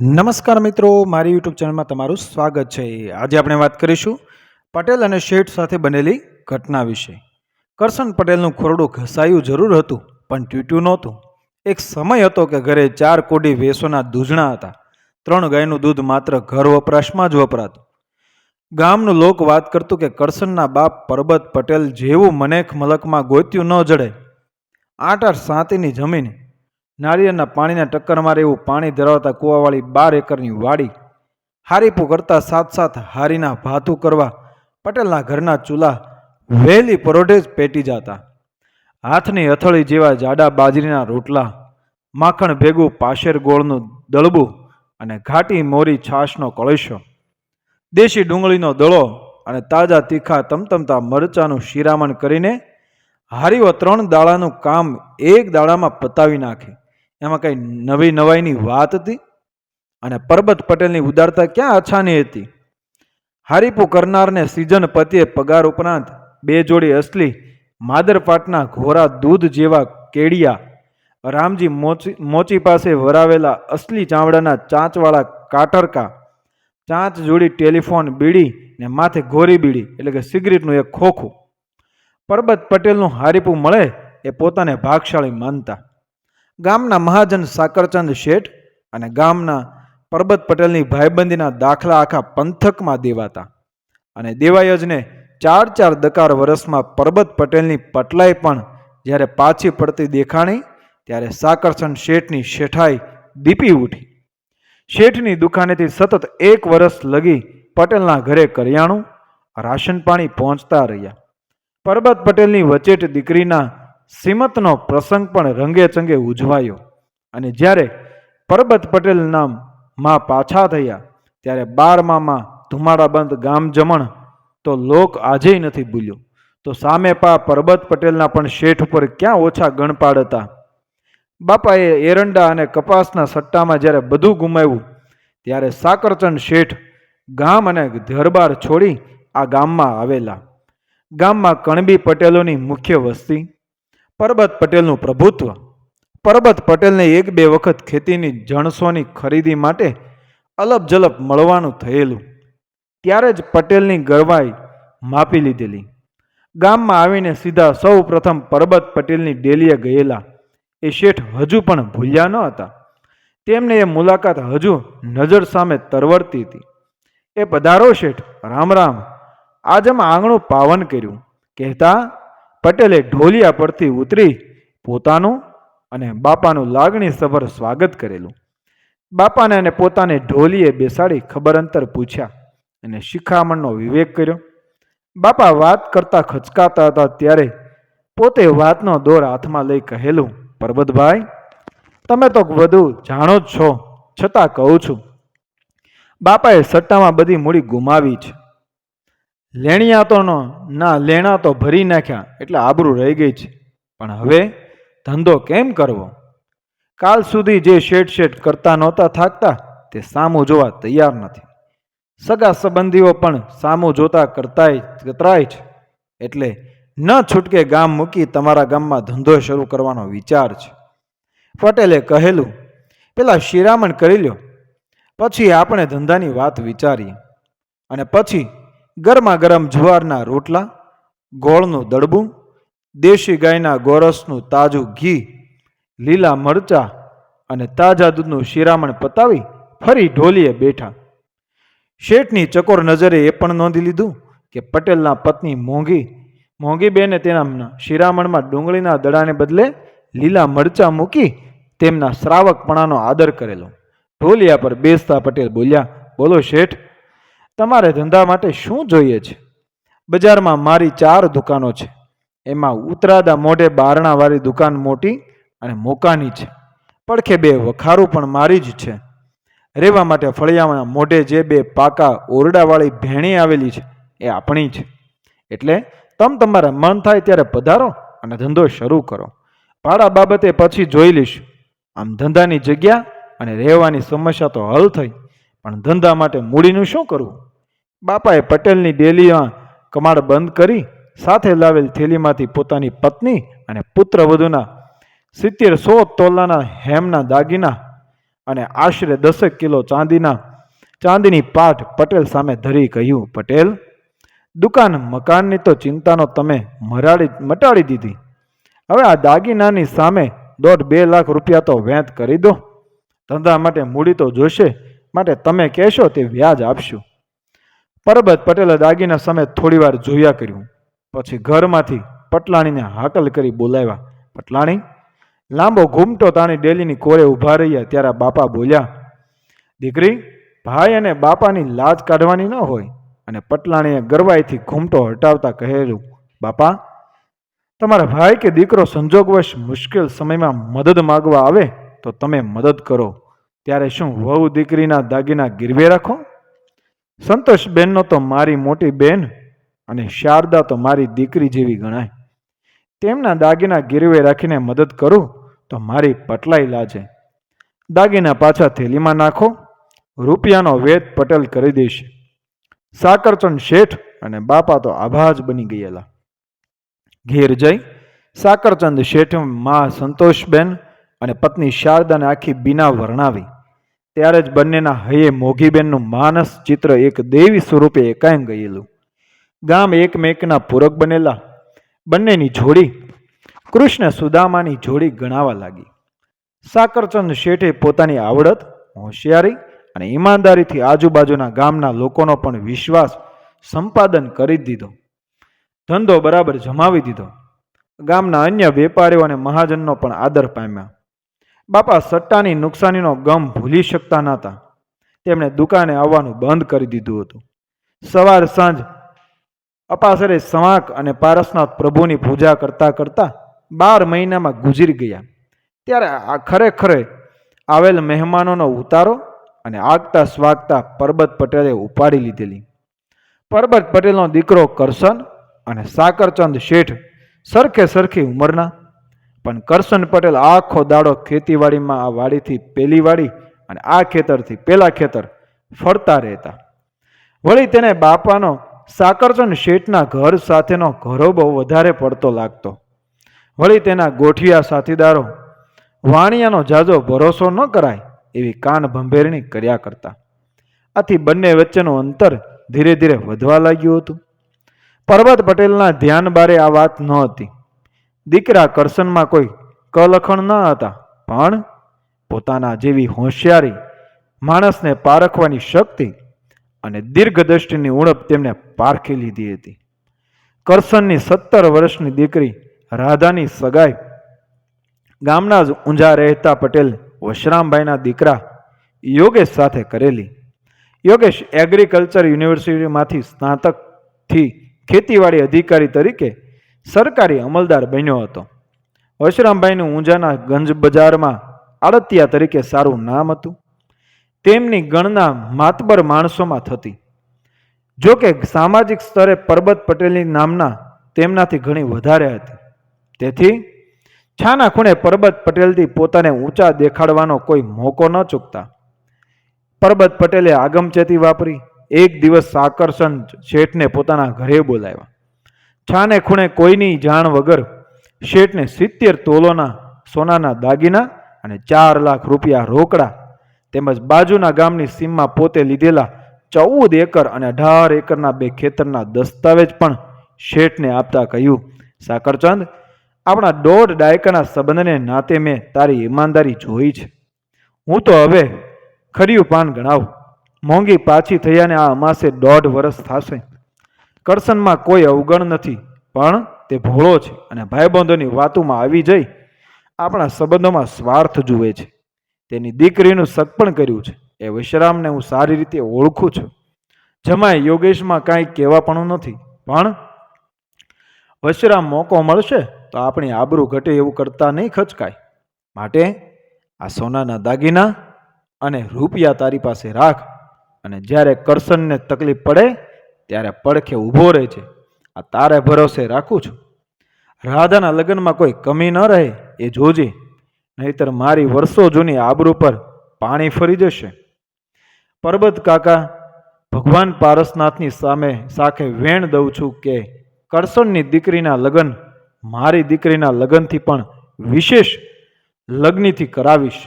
નમસ્કાર મિત્રો, મારી યુટ્યુબ ચેનલમાં તમારું સ્વાગત છે. આજે આપણે વાત કરીશું પટેલ અને શેઠ સાથે બનેલી ઘટના વિશે. કરશન પટેલનું ખોરડું ઘસાયું જરૂર હતું, પણ તૂટ્યું નહોતું. એક સમય હતો કે ઘરે ચાર કોડી વેસોના દૂધણા હતા. ત્રણ ગાયનું દૂધ માત્ર ઘર વપરાશમાં જ વપરાતું. ગામનું લોક વાત કરતું કે કરશનના બાપ પરબત પટેલ જેવું મનેખ મલકમાં ગોત્યું ન જડે. આઠ આઠ સાતીની જમીન નારિયેળના પાણીના ટક્કર મારે એવું પાણી ધરાવતા કૂવાવાળી બાર એકરની વાડી. હારીપું કરતા સાત સાત હારીના ભાથું કરવા પટેલના ઘરના ચૂલા વહેલી પરોઢે જ પેટી જતા. હાથની હથળી જેવા જાડા બાજરીના રોટલા, માખણ ભેગું પાશેર ગોળનું દળબું અને ઘાટી મોરી છાશનો કળશો. દેશી ડુંગળીનો દળો અને તાજા તીખા તમતમતા મરચાનું શિરામણ કરીને હારીઓ ત્રણ દાડાનું કામ એક દાડામાં પતાવી નાખે. એમાં કંઈ નવી નવાઈની વાત હતી? અને પરબત પટેલની ઉદારતા ક્યાં અછાની હતી? હારીપુ કરનારને સિઝન પતિએ પગાર ઉપરાંત બે જોડી અસલી માદરપાટના ઘોરા દૂધ જેવા કેડિયા રામજી મોચી મોચી પાસે વરાવેલા અસલી ચામડાના ચાંચવાળા કાટરકા, ચાંચ જોડી ટેલિફોન બીડી ને માથે ગોરી બીડી, એટલે કે સિગરેટનું એક ખોખું. પરબત પટેલનું હારીપું મળે એ પોતાને ભાગશાળી માનતા. ગામના મહાજન સાકરચંદ શેઠ અને ગામના પરબત પટેલની ભાઈબંધીના દાખલા આખા પંથકમાં દેવાતા અને દેવાયજને ચાર ચાર દકાર વર્ષમાં પરબત પટેલની પટલાઈ પણ જ્યારે પાછી પડતી દેખાણી, ત્યારે સાકરચંદ શેઠની શેઠાઈ દીપી ઉઠી. શેઠની દુકાનેથી સતત એક વર્ષ લગી પટેલના ઘરે કરિયાણું રાશન પાણી પહોંચતા રહ્યા. પરબત પટેલની વચેટ દીકરીના સિમતનો પ્રસંગ પણ રંગે ચંગે ઉજવાયો. અને જ્યારે પરબત પટેલના માં પાછા થયા, ત્યારે બારમામાં ધુમાડાબંધ ગામ જમણ તો લોક આજેય નથી ભૂલ્યો. તો સામે પા પરબત પટેલના પણ શેઠ ઉપર ક્યાં ઓછા ગણપાડ હતા બાપાએ એરંડા અને કપાસના સટ્ટામાં જ્યારે બધું ગુમાવ્યું, ત્યારે સાકરચંદ શેઠ ગામ અને ઘરબાર છોડી આ ગામમાં આવેલા. ગામમાં કણબી પટેલોની મુખ્ય વસ્તી પરબત પટેલનું પ્રભુત્વ. પરબત પટેલને એક બે વખત ખેતીની જણસોની ખરીદી માટે અલપ જલપ મળવાનું થયેલું. ત્યારે જ પટેલની ગરવાઈ માપી લીધેલી. ગામમાં આવીને સીધા સૌ પ્રથમ પરબત પટેલની ડેલીએ ગયેલા. એ શેઠ હજુ પણ ભૂલ્યા ન હતા. તેમને એ મુલાકાત હજુ નજર સામે તરવરતી હતી. એ પધારો શેઠ, રામ રામ. આજમાં આંગણું પાવન કર્યું. કહેતા પટેલે ઢોલિયા પરથી ઉતરી પોતાનું અને બાપાનું લાગણી સભર સ્વાગત કરેલું. બાપાને અને પોતાને ઢોલીએ બેસાડી ખબર અંતર પૂછ્યા અને શિખામણનો વિવેક કર્યો. બાપા વાત કરતા ખચકાતા હતા ત્યારે પોતે વાતનો દોર હાથમાં લઈ કહેલું, પરબતભાઈ, તમે તો વધુ જાણો જ છો, છતાં કહું છું, બાપાએ સટ્ટામાં બધી મૂડી ગુમાવી છે. લેણિયા તો ન, ના, લેણા તો ભરી નાખ્યા, એટલે આબરૂ રહી ગઈ છે. પણ હવે ધંધો કેમ કરવો? કાલ સુધી જે શેઠ શેઠ કરતા નહોતા થાકતા, તે સામું જોવા તૈયાર નથી. સગા સંબંધીઓ પણ સામું જોતા કરતાય, કતરાય છે. એટલે ન છૂટકે ગામ મૂકી તમારા ગામમાં ધંધો શરૂ કરવાનો વિચાર છે. પટેલે કહેલું, પેલા શિરામણ કરી લ્યો, પછી આપણે ધંધાની વાત વિચારીએ. અને પછી ગરમા ગરમ જુવારના રોટલા, ગોળનું દડબું દેશી ગાયના ગોરસનું તાજું ઘી, લીલા મરચા અને તાજા દૂધનું શિરામણ પતાવી ફરી ઢોલીએ બેઠા. શેઠની ચકોર નજરે એ પણ નોંધી લીધું કે પટેલના પત્ની મોંઘી મોંઘી બેને તેના શિરામણમાં ડુંગળીના દડાને બદલે લીલા મરચા મૂકી તેમના શ્રાવકપણાનો આદર કરેલો. ઢોલિયા પર બેસતા પટેલ બોલ્યા, બોલો શેઠ તમારે ધંધા માટે શું જોઈએ છે? બજારમાં મારી ચાર દુકાનો છે. એમાં ઉતરાદા મોઢે બારણાવાળી દુકાન મોટી અને મોકાની છે. પડખે બે વખારું પણ મારી જ છે. રહેવા માટે ફળિયામાં મોઢે જે બે પાકા ઓરડાવાળી ભેણી આવેલી છે, એ આપણી છે. એટલે તમ તમારે મન થાય ત્યારે પધારો અને ધંધો શરૂ કરો. ભાડા બાબતે પછી જોઈ લઈશું. આમ ધંધાની જગ્યા અને રહેવાની સમસ્યા તો હલ થઈ. પણ ધંધા માટે મૂડીનું શું કરવું? બાપાએ પટેલની ડેલીમાં કમાડ બંધ કરી સાથે લાવેલ થેલીમાંથી પોતાની પત્ની અને પુત્ર વધુના સિત્તેર સો તોલાના હેમના દાગીના અને આશરે દસેક કિલો ચાંદીના, ચાંદીની પાઠ પટેલ સામે ધરી કહ્યું, પટેલ, દુકાન મકાનની તો ચિંતાનો તમે મરાડી, મટાડી દીધી. હવે આ દાગીનાની સામે દોઢ બે લાખ રૂપિયા તો વેંત કરી દો. ધંધા માટે મૂડી તો જોશે માટે તમે કહેશો તે વ્યાજ આપશું. પરબત પટેલે દાગીના સામે થોડીવાર જોયા કર્યું. પછી ઘરમાંથી પટલાણીને હાકલ કરી બોલાવ્યા. પટલાણી, લાંબો ઘૂમટો તાણી ડેલીની કોરે ઊભા રહ્યા ત્યારે બાપા બોલ્યા, દીકરી, ભાઈ અને બાપાની લાજ કાઢવાની ન હોય. અને પટલાણીએ ગરવાઈથી ઘૂમટો હટાવતા કહેલું, બાપા, તમારા ભાઈ કે દીકરો સંજોગવશ મુશ્કેલ સમયમાં મદદ માગવા આવે તો તમે મદદ કરો. ત્યારે શું, વહુ દીકરીના દાગીના ગીરવે રાખો? સંતોષબેનનો તો મારી મોટી બેન અને શારદા તો મારી દીકરી જેવી ગણાય. તેમના દાગીના ગીરવે રાખીને મદદ કરું તો મારી પટલાઈ લાજે. દાગીના પાછા થેલીમાં નાખો, રૂપિયાનો વેદ પટેલ કરી દઈશ સાકરચંદ શેઠ અને બાપા તો આભા જ બની ગયેલા. ઘેર જઈ સાકરચંદ શેઠ, મા સંતોષબેન અને પત્ની શારદાને આખી બીના વર્ણાવી. ત્યારે જ બંનેના હૈયે મોઘીબેનનું માનસ ચિત્ર એક દેવી સ્વરૂપે એકાયમ ગયેલું. ગામ એકમેકના પૂરક બનેલા, બંનેની જોડી કૃષ્ણ સુદામાની જોડી ગણાવા લાગી. સાકરચંદ શેઠે પોતાની આવડત, હોશિયારી અને ઈમાનદારીથી આજુબાજુના ગામના લોકોનો પણ વિશ્વાસ સંપાદન કરી દીધો. ધંધો બરાબર જમાવી દીધો. ગામના અન્ય વેપારીઓ અને મહાજનનો પણ આદર પામ્યા. બાપા સટ્ટાની નુકસાનીનો ગમ ભૂલી શકતા નહોતા. તેમણે દુકાને આવવાનું બંધ કરી દીધું હતું. સવાર સાંજ અપાસરે સમાક અને પારસનાથ પ્રભુની પૂજા કરતા કરતા બાર મહિનામાં ગુજરી ગયા. ત્યારે આ ખરેખરે આવેલ મહેમાનોનો ઉતારો અને આગતા સ્વાગતા પરબત પટેલે ઉપાડી લીધેલી. પરબત પટેલનો દીકરો કરશન અને સાકરચંદ શેઠ સરખે સરખી ઉંમરના પણ કરશન પટેલ આખો દાડો ખેતીવાડીમાં આ વાડીથી પેલી વાડી અને આ ખેતરથી પેલા ખેતર ફરતા રહેતા. વળી તેને બાપાનો સાકરચંદ શેઠના ઘર સાથેનો ઘરો બહુ વધારે પડતો લાગતો. વળી તેના ગોઠિયા સાથીદારો વાણિયાનો જાજો ભરોસો ન કરાય એવી કાન ભંભેરણી કર્યા કરતા. આથી બંને વચ્ચેનું અંતર ધીરે ધીરે વધવા લાગ્યું હતું. પર્વત પટેલના ધ્યાન બારે આ વાત ન હતી. દીકરા કરશનમાં કોઈ કલખણ ન હતા, પણ પોતાના જેવી હોશિયારી માણસને પારખવાની શક્તિ અને દીર્ઘદ્રષ્ટિની ઉણપ તેમને પારખી લીધી હતી. કરશનની સત્તર વર્ષની દીકરી રાધાની સગાઈ ગામના જ ઊંઝા રહેતા પટેલ વશરામભાઈના દીકરા યોગેશ સાથે કરેલી. યોગેશ એગ્રીકલ્ચર યુનિવર્સિટીમાંથી સ્નાતકથી ખેતીવાડી અધિકારી તરીકે સરકારી અમલદાર બન્યો હતો. વશરામભાઈનું ઊંઝાના ગંજ બજારમાં આડતિયા તરીકે સારું નામ હતું. તેમની ગણના માતબર માણસોમાં થતી. જો કે સામાજિક સ્તરે પરબત પટેલની નામના તેમનાથી ઘણી વધારે હતી. તેથી છાના ખૂણે પરબત પટેલથી પોતાને ઊંચા દેખાડવાનો કોઈ મોકો ન ચૂકતા. પરબત પટેલે આગમચેતી વાપરી. એક દિવસ આકર્ષણ શેઠને પોતાના ઘરે બોલાવ્યા. છાને ખૂણે કોઈની જાણ વગર શેઠને સિત્તેર તોલોના સોનાના દાગીના અને ચાર લાખ રૂપિયા રોકડા તેમજ બાજુના ગામની સીમમાં પોતે લીધેલા ચૌદ એકર અને અઢાર એકરના બે ખેતરના દસ્તાવેજ પણ શેઠને આપતા કહ્યું, સાકરચંદ, આપણા દોઢ ડાયકાના સંબંધને નાતે મેં તારી ઈમાનદારી જોઈ છે. હું તો હવે ખર્યું પાન ગણાવું. મોંઘી પાછી થયાને આ અમાસે દોઢ વર્ષ થશે. કરસનમાં કોઈ અવગણ નથી, પણ તે ભોળો છે અને ભાઈબંધોની વાતોમાં આવી જઈ આપણા સંબંધોમાં સ્વાર્થ જુએ છે. તેની દીકરીનું સગપણ કર્યું છે. એ વિશ્રામને હું સારી રીતે ઓળખું છું. જમાય યોગેશમાં કાંઈ કહેવાપણું નથી, પણ વશરામ મોકો મળશે તો આપણી આબરૂ ઘટે એવું કરતા નહીં ખચકાય. માટે આ સોનાના દાગીના અને રૂપિયા તારી પાસે રાખ અને જ્યારે કરસનને તકલીફ પડે ત્યારે પડખે ઊભો રહે છે. આ તારે ભરોસે રાખું છું. રાધાના લગ્નમાં કોઈ કમી ન રહે, એ જોજે. નહીતર મારી વર્ષો જૂની આબરૂ પર પાણી ફરી જશે. પરબત કાકા, ભગવાન પારસનાથની સામે સાખે વેણ દઉં છું કે કરસણની દીકરીના લગ્ન, મારી દીકરીના લગ્નથી પણ વિશેષ લગ્નથી કરાવીશ.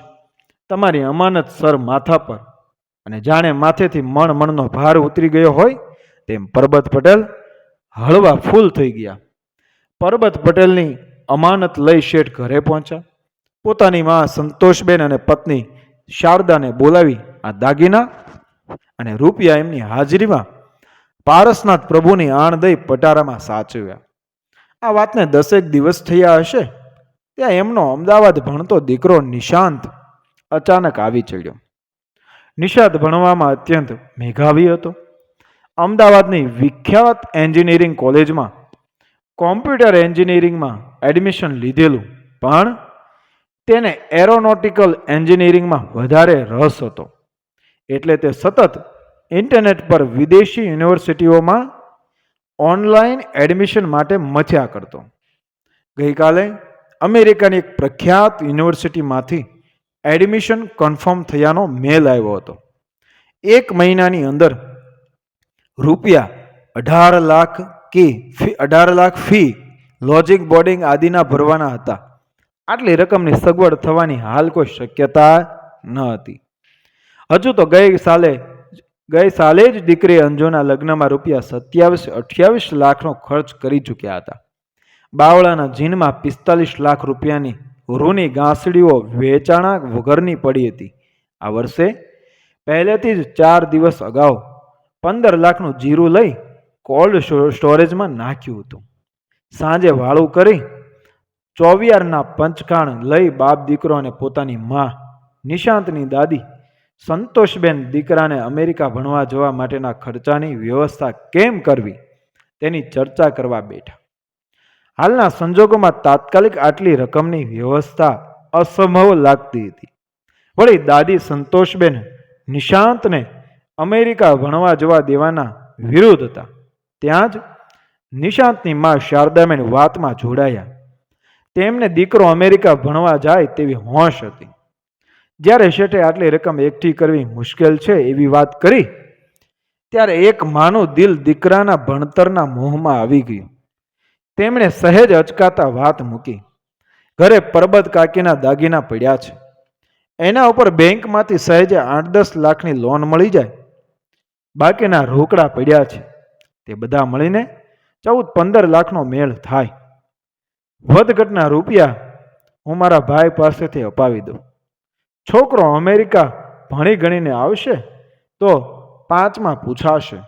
તમારી અમાનત સર માથા પર. અને જાણે માથેથી મણ મણનો ભાર ઉતરી ગયો હોય તેમ પરબત પટેલ હળવા ફૂલ થઈ ગયા. પરબત પટેલની અમાનત લઈ શેઠ ઘરે પહોંચ્યા. પોતાની માં સંતોષબેન અને પત્ની શારદાને બોલાવી આ દાગીના અને રૂપિયા એમની હાજરીમાં પારસનાથ પ્રભુની આણ દઈ પટારામાં સાચવ્યા. આ વાતને દસેક દિવસ થયા હશે, ત્યાં એમનો અમદાવાદ ભણતો દીકરો નિશાંત અચાનક આવી ચડ્યો. નિશાંત ભણવામાં અત્યંત મેઘાવી હતો. અમદાવાદની વિખ્યાત એન્જિનિયરિંગ કોલેજમાં કોમ્પ્યુટર એન્જિનિયરિંગમાં એડમિશન લીધેલું, પણ તેને એરોનોટિકલ એન્જિનિયરિંગમાં વધારે રસ હતો. એટલે તે સતત ઇન્ટરનેટ પર વિદેશી યુનિવર્સિટીઓમાં ઓનલાઈન એડમિશન માટે મથ્યા કરતો. ગઈકાલે અમેરિકાની એક પ્રખ્યાત યુનિવર્સિટીમાંથી એડમિશન કન્ફર્મ થયાનો મેલ આવ્યો હતો. એક મહિનાની અંદર રૂપિયા અઢાર લાખ કે ફી અઢાર લાખ ફી લોજિક બોર્ડિંગ આદિના ભરવાના હતા. આટલી રકમની સગવડ થવાની હાલ કોઈ શક્યતા ન હતી. હજુ તો ગઈ સાલે ગઈ સાલે જ દીકરી અંજુના લગ્નમાં રૂપિયા સત્યાવીસ, અઠ્યાવીસ લાખનો ખર્ચ કરી ચૂક્યા હતા. બાવળાના જીનમાં પિસ્તાલીસ લાખ રૂપિયાની રૂની ગાંસડીઓ વેચાણા વગરની પડી હતી. આ વર્ષે પહેલેથી જ ચાર દિવસ અગાઉ પંદર લાખનું જીરું લઈ કોલ્ડ સ્ટોરેજમાં નાખ્યું હતું. સાંજે વાળું કરી ચોવિયારના પંચખાણ લઈ બાપ દીકરો અને પોતાની મા નિશાંતની દાદી સંતોષબેન દીકરાને અમેરિકા ભણવા જવા માટેના ખર્ચાની વ્યવસ્થા કેમ કરવી તેની ચર્ચા કરવા બેઠા. હાલના સંજોગોમાં તાત્કાલિક આટલી રકમની વ્યવસ્થા અસંભવ લાગતી હતી. વળી દાદી સંતોષબેન નિશાંતને અમેરિકા ભણવા જવા દેવાના વિરુદ્ધ હતા. ત્યાં જ નિશાંતની મા શારદાબેન વાતમાં જોડાયા. તેમને દીકરો અમેરિકા ભણવા જાય તેવી હોશ હતી. જ્યારે શેઠે આટલી રકમ એકઠી કરવી મુશ્કેલ છે એવી વાત કરી, ત્યારે એક માનું દિલ દીકરાના ભણતરના મોહમાં આવી ગયું. તેમણે સહેજ અચકાતા વાત મૂકી. ઘરે પરબત કાકીના દાગીના પડ્યા છે. એના ઉપર બેંકમાંથી સહેજે આઠ દસ લાખની લોન મળી જાય બાકીના રોકડા પડ્યા છે. તે બધા મળીને ચૌદ પંદર લાખનો મેળ થાય. વધઘટના રૂપિયા હું મારા ભાઈ પાસેથી અપાવી દઉં. છોકરો અમેરિકા ભણી ગણીને આવશે તો પાંચમાં પૂછાશે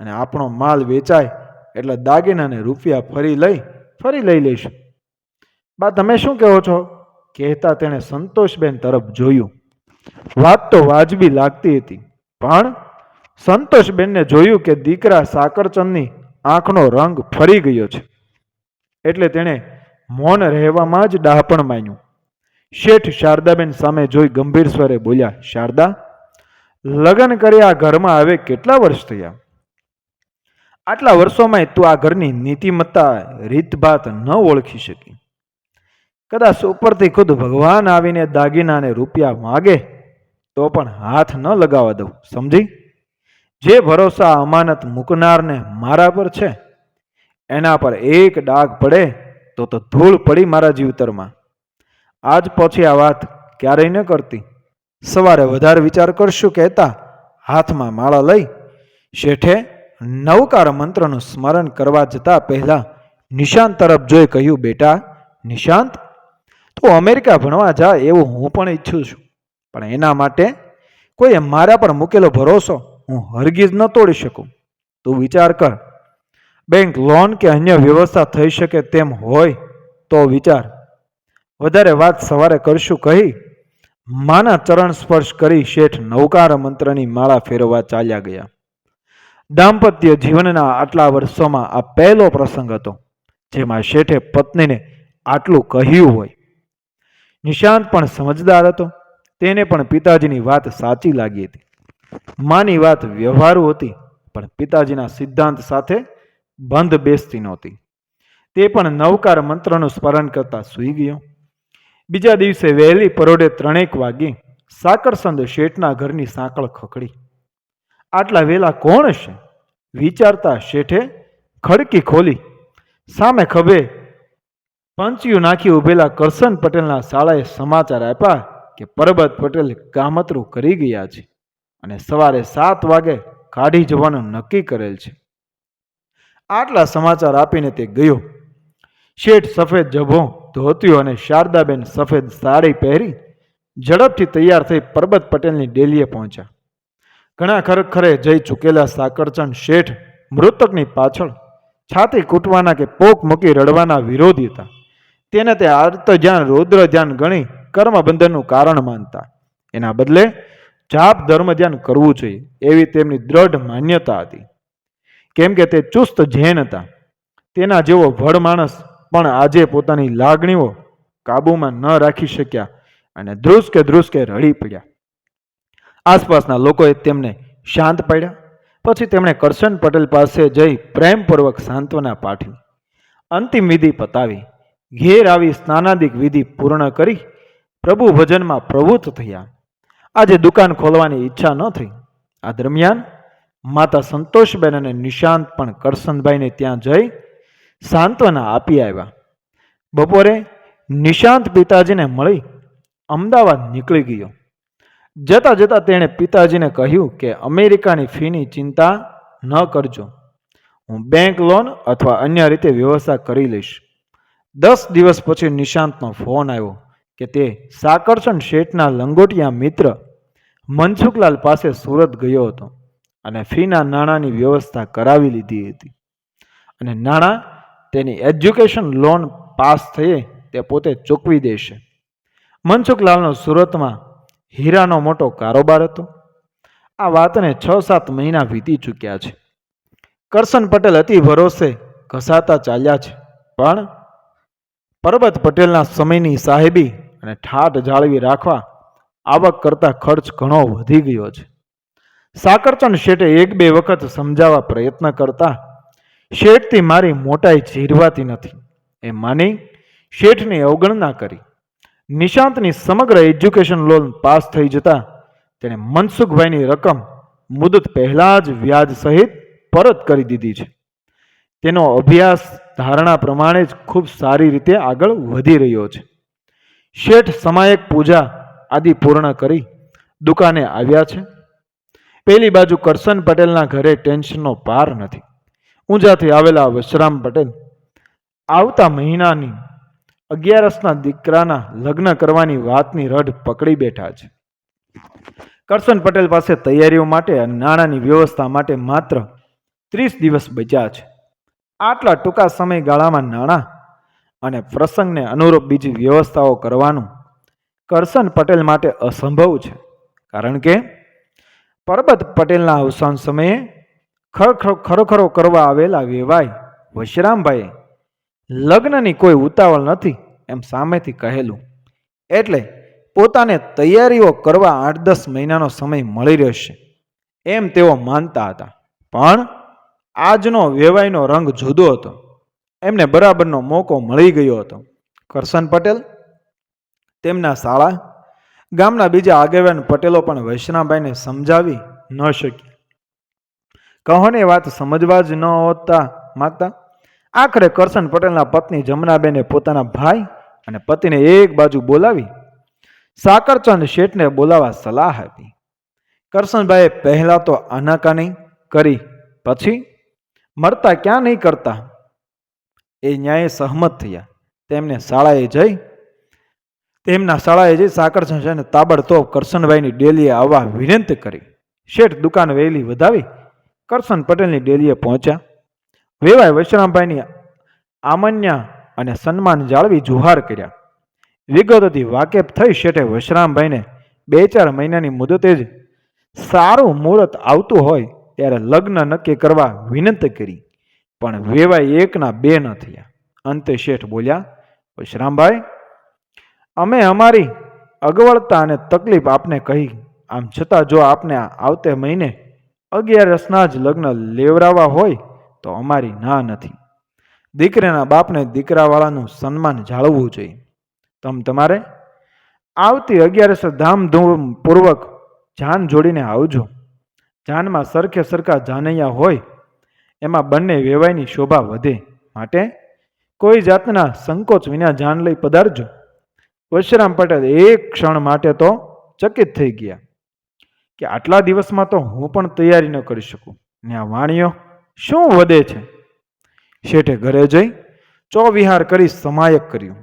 અને આપણો માલ વેચાય એટલે દાગીનાને રૂપિયા ફરી લઈ ફરી લઈ લઈશું. બા, તમે શું કહો છો? કહેતા તેણે સંતોષબેન તરફ જોયું. વાત તો વાજબી લાગતી હતી, પણ સંતોષબેનને જોયું કે દીકરા સાકરચંદની આંખનો રંગ ફરી ગયો છે. એટલે તેણે મૌન રહેવામાં જ ડાહપણ માન્યું. શેઠ શારદાબેન સામે જોઈ ગંભીર સ્વરે બોલ્યા, શારદા, લગ્ન કર્યા ઘરમાં હવે કેટલા વર્ષ થયા? આટલા વર્ષોમાં તું આ ઘરની નીતિમત્તા, રીતભાત ન ઓળખી શકી. કદાચ ઉપરથી ખુદ ભગવાન આવીને દાગીનાને રૂપિયા માગે તો પણ હાથ ન લગાવવા દઉં, સમજી? જે ભરોસા અમાનત મૂકનારને મારા પર છે, એના પર એક ડાઘ પડે તો તો ધૂળ પડી મારા જીવતરમાં. આજ પછી આ વાત ક્યારેય ન કરતી. સવારે વધારે વિચાર કરશું કહેતા હાથમાં માળા લઈ શેઠે નવકાર મંત્રનું સ્મરણ કરવા જતા પહેલા નિશાંત તરફ જોઈ કહ્યું, બેટા, નિશાંત, તું અમેરિકા ભણવા જા એવું હું પણ ઈચ્છું છું. પણ એના માટે કોઈએ મારા પર મૂકેલો ભરોસો હું હરગીજ ન તોડી શકું. તું વિચાર કર. બેંક લોન કે અન્ય વ્યવસ્થા થઈ શકે તેમ હોય તો વિચાર. વધારે વાત સવારે કરશું કહી માના ચરણ સ્પર્શ કરી શેઠ નૌકાર મંત્રની માળા ફેરવવા ચાલ્યા ગયા. દાંપત્ય જીવનના આટલા વર્ષોમાં આ પહેલો પ્રસંગ હતો, જેમાં શેઠે પત્નીને આટલું કહ્યું હોય. નિશાંત પણ સમજદાર હતો, તેને પણ પિતાજીની વાત સાચી લાગી હતી. માની વાત વ્યવહારુ હતી, પણ પિતાજીના સિદ્ધાંત સાથે બંધ બેસતી નહોતી. તે પણ નવકાર મંત્રનું સ્મરણ કરતા સૂઈ ગયો. બીજા દિવસે વહેલી પરોઢે ત્રણેક વાગ્યે સાકરસંદ શેઠના ઘરની સાંકળ ખખડી. આટલા વેલા કોણ છે વિચારતા શેઠે ખડકી ખોલી. સામે ખભે પંચિયું નાખી ઉભેલા કરશન પટેલના શાળાએ સમાચાર આપ્યા કે પરબત પટેલ કામતરું કરી ગયા છે. અને સવારે સાત વાગે કાઢી જવાનું નક્કી કરેલ છે. આટલા સમાચાર આપીને તે ગયો. શેઠ સફેદ જભો ધોત્યો અને શારદાબેન સફેદ સાડી પહેરી ઝડપથી તૈયાર થઈ પરબત પટેલની ડેલીએ પહોંચ્યા. ઘણા ખરેખરે જઈ ચૂકેલા સાકરચંદ શેઠ મૃતકની પાછળ છાતી કૂટવાના કે પોક મૂકી રડવાના વિરોધી હતા. તેને તે આર્ત ધ્યાન રૌદ્ર ધ્યાન ગણી કર્મબંધનનું કારણ માનતા. એના બદલે જાપ ધર્મ ધ્યાન કરવું જોઈએ, એવી તેમની દ્રઢ માન્યતા હતી. કેમ કે તે ચુસ્ત જૈન હતા. તેના જેવો ભડ માણસ પણ આજે પોતાની લાગણીઓ કાબૂમાં ન રાખી શક્યા અને ધ્રુસકે ધ્રુસકે રડી પડ્યા. આસપાસના લોકોએ તેમને શાંત પાડ્યા. પછી તેમણે કરશન પટેલ પાસે જઈ પ્રેમપૂર્વક સાંત્વના પાઠવી. અંતિમ વિધિ પતાવી. ઘેર આવી સ્નાનાદિક વિધિ પૂર્ણ કરી પ્રભુ ભજનમાં પ્રવૃત્ત થયા. આજે દુકાન ખોલવાની ઈચ્છા ન થઈ. આ દરમિયાન માતા સંતોષબેન અને નિશાંત પણ કરસનભાઈને ત્યાં જઈ સાંત્વના આપી આવ્યા. બપોરે નિશાંત પિતાજીને મળી અમદાવાદ નીકળી ગયો. જતા જતા તેણે પિતાજીને કહ્યું કે અમેરિકાની ફીની ચિંતા ન કરજો. હું બેંક લોન અથવા અન્ય રીતે વ્યવસ્થા કરી લઈશ. દસ દિવસ પછી નિશાંતનો ફોન આવ્યો. કે તે સાકર્ષણ શેઠના લંગોટિયા મિત્ર મનસુખલાલ પાસે સુરત ગયો હતો અને ફીના નાણાંની વ્યવસ્થા કરાવી લીધી હતી. અને નાણાં તેની એજ્યુકેશન લોન પાસ થયે તે પોતે ચૂકવી દેશે. મનસુખલાલનો સુરતમાં હીરાનો મોટો કારોબાર હતો. આ વાતને છ સાત મહિના વીતી ચૂક્યા છે. કરશન પટેલ અતિ ભરોસે ઘસાતા ચાલ્યા છે. પણ પરબત પટેલના સમયની સાહેબી અને ઠાઠ જાળવી રાખવા આવક કરતાં ખર્ચ ઘણો વધી ગયો છે. સાકરચંદ શેઠે એક બે વખત સમજાવવા પ્રયત્ન કરતા શેઠથી મારી મોટાઈ જીરવાતી નથી. એ માની શેઠની અવગણના કરી. નિશાંતની સમગ્ર એજ્યુકેશન લોન પાસ થઈ જતા તેણે મનસુખભાઈની રકમ મુદત પહેલાં જ વ્યાજ સહિત પરત કરી દીધી છે. તેનો અભ્યાસ ધારણા પ્રમાણે જ ખૂબ સારી રીતે આગળ વધી રહ્યો છે. શેઠ સમાયક પૂજા આદિ પૂર્ણ કરી દુકાને આવ્યા છે. પેલી બાજુ કરશન પટેલના ઘરે ટેન્શનનો પાર નથી. ઊંઝાથી આવેલા વશરામ પટેલ આવતા મહિનાની અગિયારસના દીકરાના લગ્ન કરવાની વાતની રઢ પકડી બેઠા છે. કરશન પટેલ પાસે તૈયારીઓ માટે અને નાણાંની વ્યવસ્થા માટે માત્ર ત્રીસ દિવસ બચ્યા છે. આટલા ટૂંકા સમયગાળામાં નાણાં અને પ્રસંગને અનુરૂપ બીજી વ્યવસ્થાઓ કરવાનું કરશન પટેલ માટે અસંભવ છે. કારણ કે પરબત પટેલના અવસાન સમયે ખરખરો કરવા આવેલા વેવાય વશરામભાઈએ લગ્નની કોઈ ઉતાવળ નથી એમ સામેથી કહેલું. એટલે પોતાને તૈયારીઓ કરવા આઠ દસ મહિનાનો સમય મળી રહેશે એમ તેઓ માનતા હતા. પણ આજનો વેવાયનો રંગ જુદો હતો. એમને બરાબરનો મોકો મળી ગયો હતો. કરશન પટેલ, તેમના શાળા ગામના બીજા આગેવાન પટેલો પણ વૈષ્ણવભાઈને સમજાવી ન શક્યા. કહોને વાત સમજવા જ ન હોતા માગતા આખરે કરશન પટેલના પત્ની જમનાબેને પોતાના ભાઈ અને પતિને એક બાજુ બોલાવી સાકરચંદ શેઠને બોલાવા સલાહ આપી. કરશનભાઈએ પહેલાં તો આનાકાની કરી, પછી મરતા ક્યાં નહીં કરતા? એ ન્યાયે સહમત થયા. તેમને શાળાએ જઈ, તેમના શાળાએ જઈ સાકર શેઠને તાબડતોબ કરશનભાઈની ડેલીએ આવવા વિનંતી કરી. શેઠ દુકાન વહેલી વધાવી, કરશન પટેલની ડેલીએ પહોંચ્યા. વેવાય વશરામભાઈની આમન્ય અને સન્માન જાળવી જુહાર કર્યા. વિગતોથી વાકેફ થઈ શેઠે વશરામભાઈને બે ચાર મહિનાની મુદતે જ સારું મુહૂર્ત આવતું હોય ત્યારે લગ્ન નક્કી કરવા વિનંતી કરી. પણ વેવાય એકના બે ન થયા. અંતે શેઠ બોલ્યા વશરામભાઈ અમે અમારી અગવડતા અને તકલીફ આપને કહી, આમ છતાં જો આપને આવતે મહિને અગિયારસના જ લગ્ન લેવરાવા હોય, તો અમારી ના નથી. દીકરાના બાપને દીકરાવાળાનું સન્માન જાળવવું જોઈએ. તમ તમારે આવતી અગિયારસ ધામધૂમ પૂર્વક જાન જોડીને આવજો. જાનમાં સરખે સરખા જાનૈયા હોય એમાં બંને વેવાયની શોભા વધે. માટે કોઈ જાતના સંકોચ વિના જાન લઈ પધારજો. પરશુરામ પટેલ એક ક્ષણ માટે તો ચકિત થઈ ગયા કે આટલા દિવસમાં તો હું પણ તૈયારી ન કરી શકું. ને આ વાણીઓ, શું વધે છે? શેઠે ઘરે જઈ ચોવિહાર કરી સમાયક કર્યું.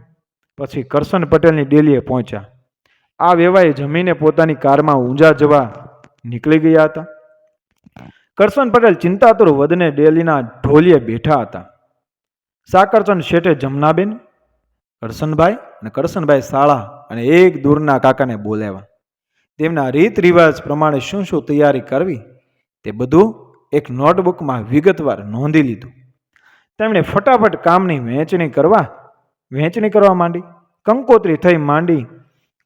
પછી કરશન પટેલની ડેલીએ પહોંચ્યા. આ વેવાએ જમીને પોતાની કારમાં ઊંઝા જવા નીકળી ગયા હતા. કરશન પટેલ ચિંતાતુર વદને ડેલીના ઢોલીએ બેઠા હતા. સાકરચંદ શેઠે જમનાબેન, કરશનભાઈ અને કરશનભાઈ શાળા અને એક દૂરના કાકાને બોલાવ્યા. તેમના રીત રિવાજ પ્રમાણે શું શું તૈયારી કરવી તે બધું એક નોટબુકમાં વિગતવાર નોંધી લીધું. તેમણે ફટાફટ કામની વહેંચણી કરવા વહેંચણી કરવા માંડી, કંકોત્રી થઈ માંડી,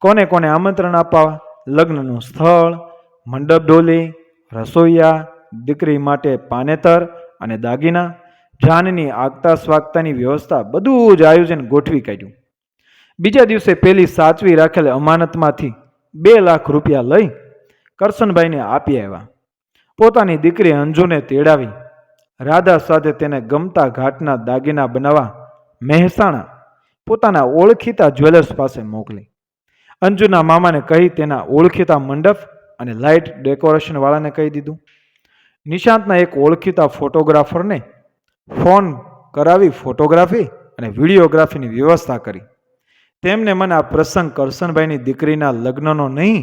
કોને કોને આમંત્રણ અપાવા, લગ્નનું સ્થળ, મંડપ ડોલી રસોઈયા દીકરી માટે પાનેતર અને દાગીના, જાનની આગતા સ્વાગતાની વ્યવસ્થા બધું જ આયોજન ગોઠવી કાઢ્યું. બીજા દિવસે પેલી સાચવી રાખેલ અમાનતમાંથી બે લાખ રૂપિયા લઈ કરશનભાઈને આપી આવ્યા. પોતાની દીકરી અંજુને તેડાવી, રાધા સાથે તેને ગમતા ઘાટના દાગીના બનાવવા મહેસાણા પોતાના ઓળખીતા જ્વેલર્સ પાસે મોકલી. અંજુના મામાને કહી તેના ઓળખીતા મંડપ અને લાઇટ ડેકોરેશનવાળાને કહી દીધું. નિશાંતના એક ઓળખીતા ફોટોગ્રાફરને ફોન કરાવી ફોટોગ્રાફી અને વિડીયોગ્રાફીની વ્યવસ્થા કરી. તેમને મને આ પ્રસંગ કરશનભાઈની દીકરીના લગ્નનો નહીં,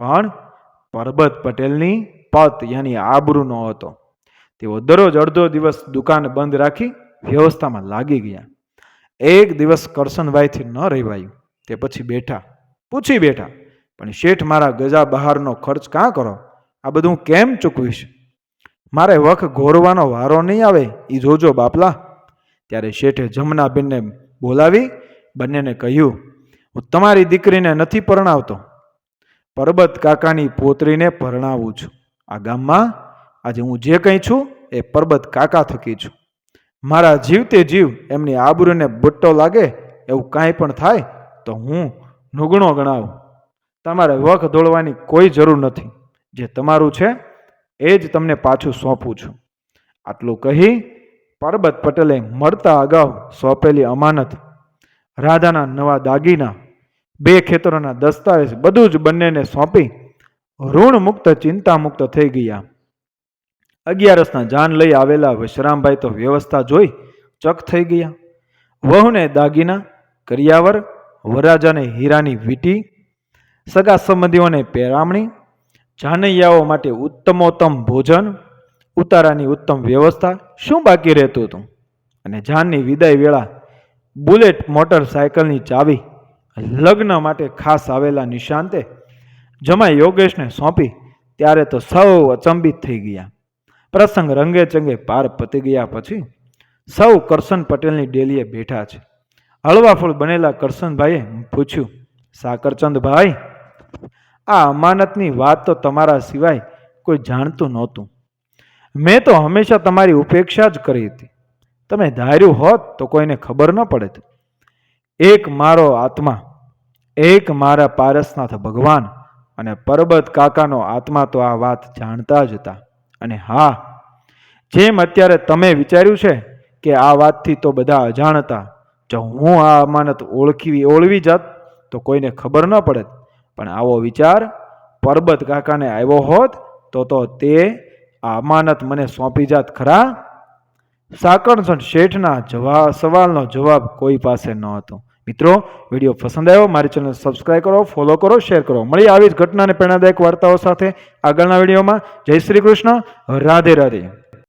પણ પરબત પટેલની પત યાની આબરૂનો હતો તેઓ દરરોજ અડધો દિવસ દુકાન બંધ રાખી વ્યવસ્થામાં લાગી ગયા. એક દિવસ કરશનભાઈથી ન રહેવાયું. તે પછી બેઠા, પૂછી બેઠા, પણ શેઠ, મારા ગજા બહારનો ખર્ચ કાં કરો? આ બધું કેમ ચૂકવીશ? મારે વખ ઘોરવાનો વારો નહીં આવે એ જોજો બાપલા. ત્યારે શેઠે જમનાબેનને બોલાવી બંનેને કહ્યું, હું તમારી દીકરીને નથી પરણાવતો. પરબત કાકાની પોતરીને પરણાવું છું. આ ગામમાં આજે હું જે કંઈ છું, એ પરબત કાકા થકી છું. મારા જીવતે જીવ, એમની આબરૂને બટ્ટો લાગે, એવું કાંઈ પણ થાય, તો હું નુગણો ગણાવું. તમારે વખ દોડવાની કોઈ જરૂર નથી. જે તમારું છે એ જ તમને પાછું સોંપું છું. આટલું કહી પરબત પટેલે મળતા અગાઉ સોંપેલી અમાનત, રાધાના નવા દાગીના, બે ખેતરોના દસ્તાવેજ બધું જ બંનેને સોંપી ઋણ મુક્ત ચિંતા મુક્ત થઈ ગયા. અગિયારસના જાન લઈ આવેલા વિશ્રામભાઈ તો વ્યવસ્થા જોઈ ચક થઈ ગયા. વહુને દાગીના, કરિયાવર વરાજાને હીરાની વીટી, સગા સંબંધીઓને પેરામણી જાનૈયાઓ માટે ઉત્તમોત્તમ ભોજન, ઉતારાની ઉત્તમ વ્યવસ્થા શું બાકી રહેતું હતું? અને જાનની વિદાય વેળા બુલેટ મોટરસાયકલની ચાવી લગ્ન માટે ખાસ આવેલા નિશાંતે જમાઈ યોગેશને સોંપી ત્યારે તો સૌ અચંબિત થઈ ગયા. પ્રસંગ રંગે ચંગે પાર પતી ગયા પછી સૌ કરશન પટેલની ડેલીએ બેઠા છે. હળવાફળ બનેલા કરશનભાઈએ પૂછ્યું, સાકરચંદભાઈ આ અમાનતની વાત તો તમારા સિવાય કોઈ જાણતું નહોતું. મેં તો હંમેશા તમારી ઉપેક્ષા જ કરી હતી. તમે ધાર્યું હોત તો કોઈને ખબર ન પડે એક મારો આત્મા, એક મારા પારસનાથ ભગવાન અને પરબત કાકાનો આત્મા તો આ વાત જાણતા જ હતા. અને હા, જેમ અત્યારે તમે વિચાર્યું છે કે આ વાતથી તો બધા અજાણ હતા જો હું આ અમાનત ઓળખી, ઓળવી જાત તો કોઈને ખબર ન પડે પણ આવો વિચાર પરબત કાકાને આવ્યો હોત તો તો તે આ અમાનત મને સોંપી જાત ખરા? સાકણસણ શેઠના જવાબ સવાલનો જવાબ કોઈ પાસે ન હતો. મિત્રો, વીડિયો પસંદ આવ્યો, મારી ચેનલ સબસ્ક્રાઈબ કરો ફોલો કરો શેર કરો. મળી આવી જ ઘટના અને પ્રેરણાદાયક વાર્તાઓ સાથે આગળના વિડીયોમાં. જય શ્રી કૃષ્ણ. રાધે રાધે.